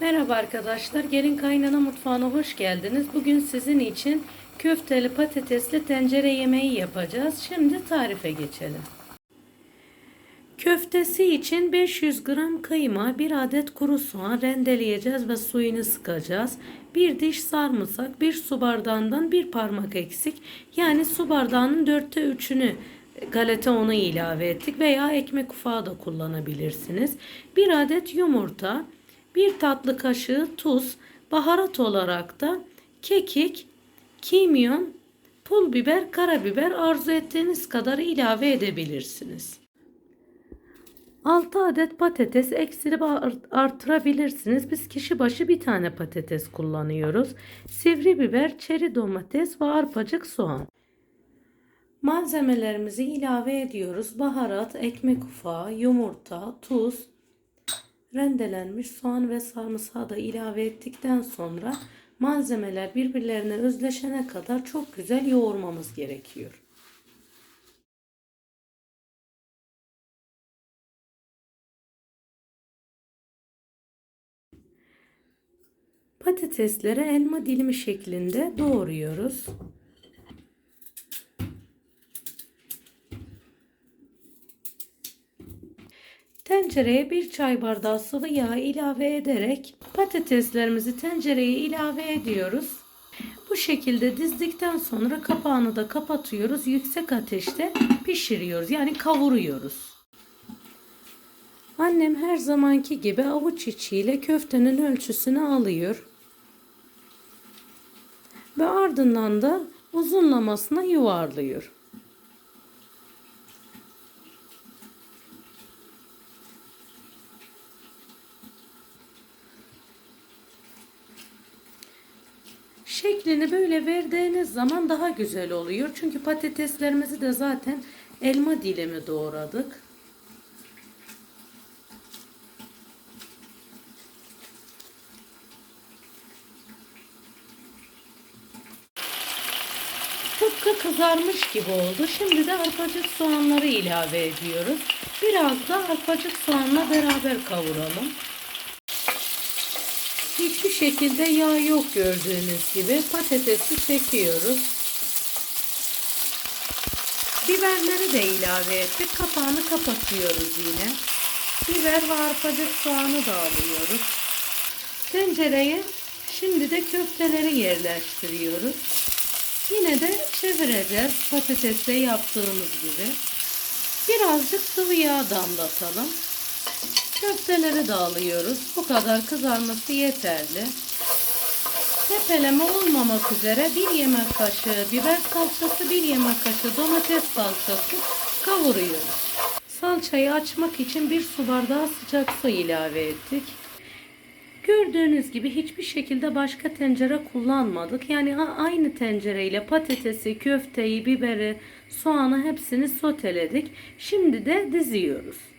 Merhaba arkadaşlar, Gelin Kaynana Mutfağı'na hoş geldiniz. Bugün sizin için köfteli patatesli tencere yemeği yapacağız. Şimdi tarife geçelim. Köftesi için 500 gram kıyma, 1 adet kuru soğan rendeleyeceğiz ve suyunu sıkacağız. Bir diş sarımsak, bir su bardağından bir parmak eksik. Yani su bardağının dörtte üçünü galeta unu ilave ettik veya ekmek ufağı da kullanabilirsiniz. Bir adet yumurta, bir tatlı kaşığı tuz, baharat olarak da kekik, kimyon, pul biber, karabiber arzu ettiğiniz kadar ilave edebilirsiniz. 6 adet patates eksilip artırabilirsiniz. Biz kişi başı bir tane patates kullanıyoruz. Sivri biber, çeri domates ve arpacık soğan. Malzemelerimizi ilave ediyoruz. Baharat, ekmek ufağı, yumurta, tuz, rendelenmiş soğan ve sarımsağı da ilave ettikten sonra malzemeler birbirlerine özleşene kadar çok güzel yoğurmamız gerekiyor. Patatesleri elma dilimi şeklinde doğruyoruz. Tencereye bir çay bardağı sıvı yağ ilave ederek patateslerimizi tencereye ilave ediyoruz. Bu şekilde dizdikten sonra kapağını da kapatıyoruz. Yüksek ateşte pişiriyoruz. Yani kavuruyoruz. Annem her zamanki gibi avuç içiyle köftenin ölçüsünü alıyor. Ve ardından da uzunlamasına yuvarlıyor. Şeklini böyle verdiğiniz zaman daha güzel oluyor. Çünkü patateslerimizi de zaten elma dilimi doğradık. Tıpkı kızarmış gibi oldu. Şimdi de arpacık soğanları ilave ediyoruz. Biraz da arpacık soğanla beraber kavuralım. Hiçbir şekilde yağ yok gördüğünüz gibi. Patatesi çekiyoruz. Biberleri de ilave ettik. Kapağını kapatıyoruz yine. Biber ve arpacık soğanı da alıyoruz. Tencereye şimdi de köfteleri yerleştiriyoruz. Yine de çevireceğiz patatesle yaptığımız gibi. Birazcık sıvı yağ damlatalım. Köfteleri de alıyoruz. Bu kadar kızarması yeterli. Tepeleme olmamak üzere bir yemek kaşığı biber salçası, bir yemek kaşığı domates salçası kavuruyoruz. Salçayı açmak için bir su bardağı sıcak su ilave ettik. Gördüğünüz gibi hiçbir şekilde başka tencere kullanmadık. Yani aynı tencereyle patatesi, köfteyi, biberi, soğanı hepsini soteledik. Şimdi de diziyoruz.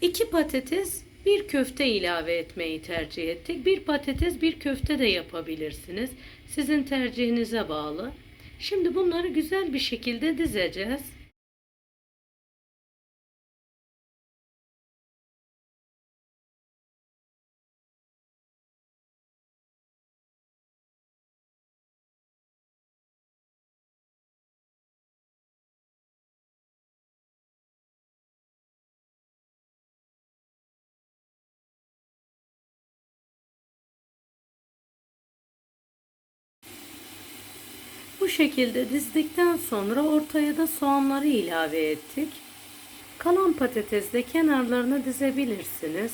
İki patates, bir köfte ilave etmeyi tercih ettik. Bir patates, bir köfte de yapabilirsiniz. Sizin tercihinize bağlı. Şimdi bunları güzel bir şekilde dizeceğiz. Bu şekilde dizdikten sonra ortaya da soğanları ilave ettik. Kalan patates de kenarlarına dizebilirsiniz.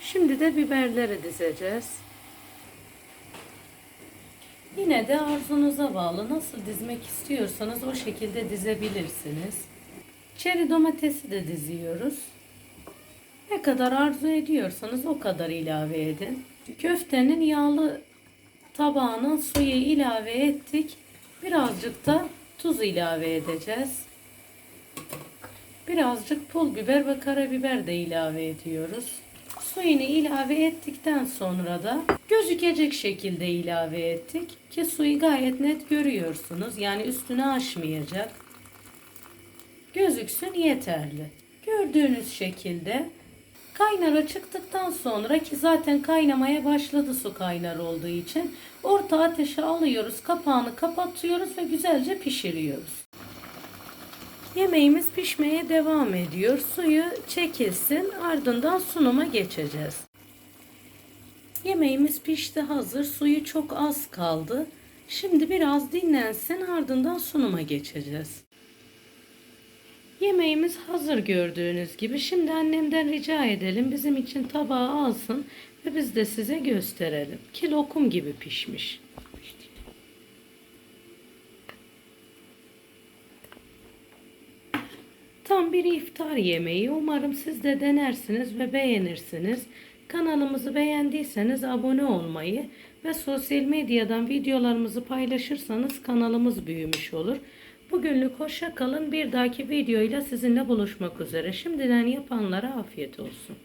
Şimdi de biberleri dizeceğiz. Yine de arzunuza bağlı nasıl dizmek istiyorsanız o şekilde dizebilirsiniz. Çeri domatesi de diziyoruz. Ne kadar arzu ediyorsanız o kadar ilave edin. Köftenin yağlı tabağına suyu ilave ettik. Birazcık da tuz ilave edeceğiz. Birazcık pul biber ve karabiber de ilave ediyoruz. Suyunu ilave ettikten sonra da gözükecek şekilde ilave ettik. Ki suyu gayet net görüyorsunuz. Yani üstüne aşmayacak. Gözüksün yeterli. Gördüğünüz şekilde kaynara çıktıktan sonra ki zaten kaynamaya başladı su kaynar olduğu için orta ateşe alıyoruz. Kapağını kapatıyoruz ve güzelce pişiriyoruz. Yemeğimiz pişmeye devam ediyor. Suyu çekilsin ardından sunuma geçeceğiz. Yemeğimiz pişti hazır. Suyu çok az kaldı. Şimdi biraz dinlensin ardından sunuma geçeceğiz. Yemeğimiz hazır gördüğünüz gibi. Şimdi annemden rica edelim bizim için tabağı alsın ve biz de size gösterelim. Ki lokum gibi pişmiş. Tam bir iftar yemeği. Umarım siz de denersiniz ve beğenirsiniz. Kanalımızı beğendiyseniz abone olmayı ve sosyal medyadan videolarımızı paylaşırsanız kanalımız büyümüş olur. Bugünlük hoşça kalın. Bir dahaki videoyla sizinle buluşmak üzere. Şimdiden yapanlara afiyet olsun.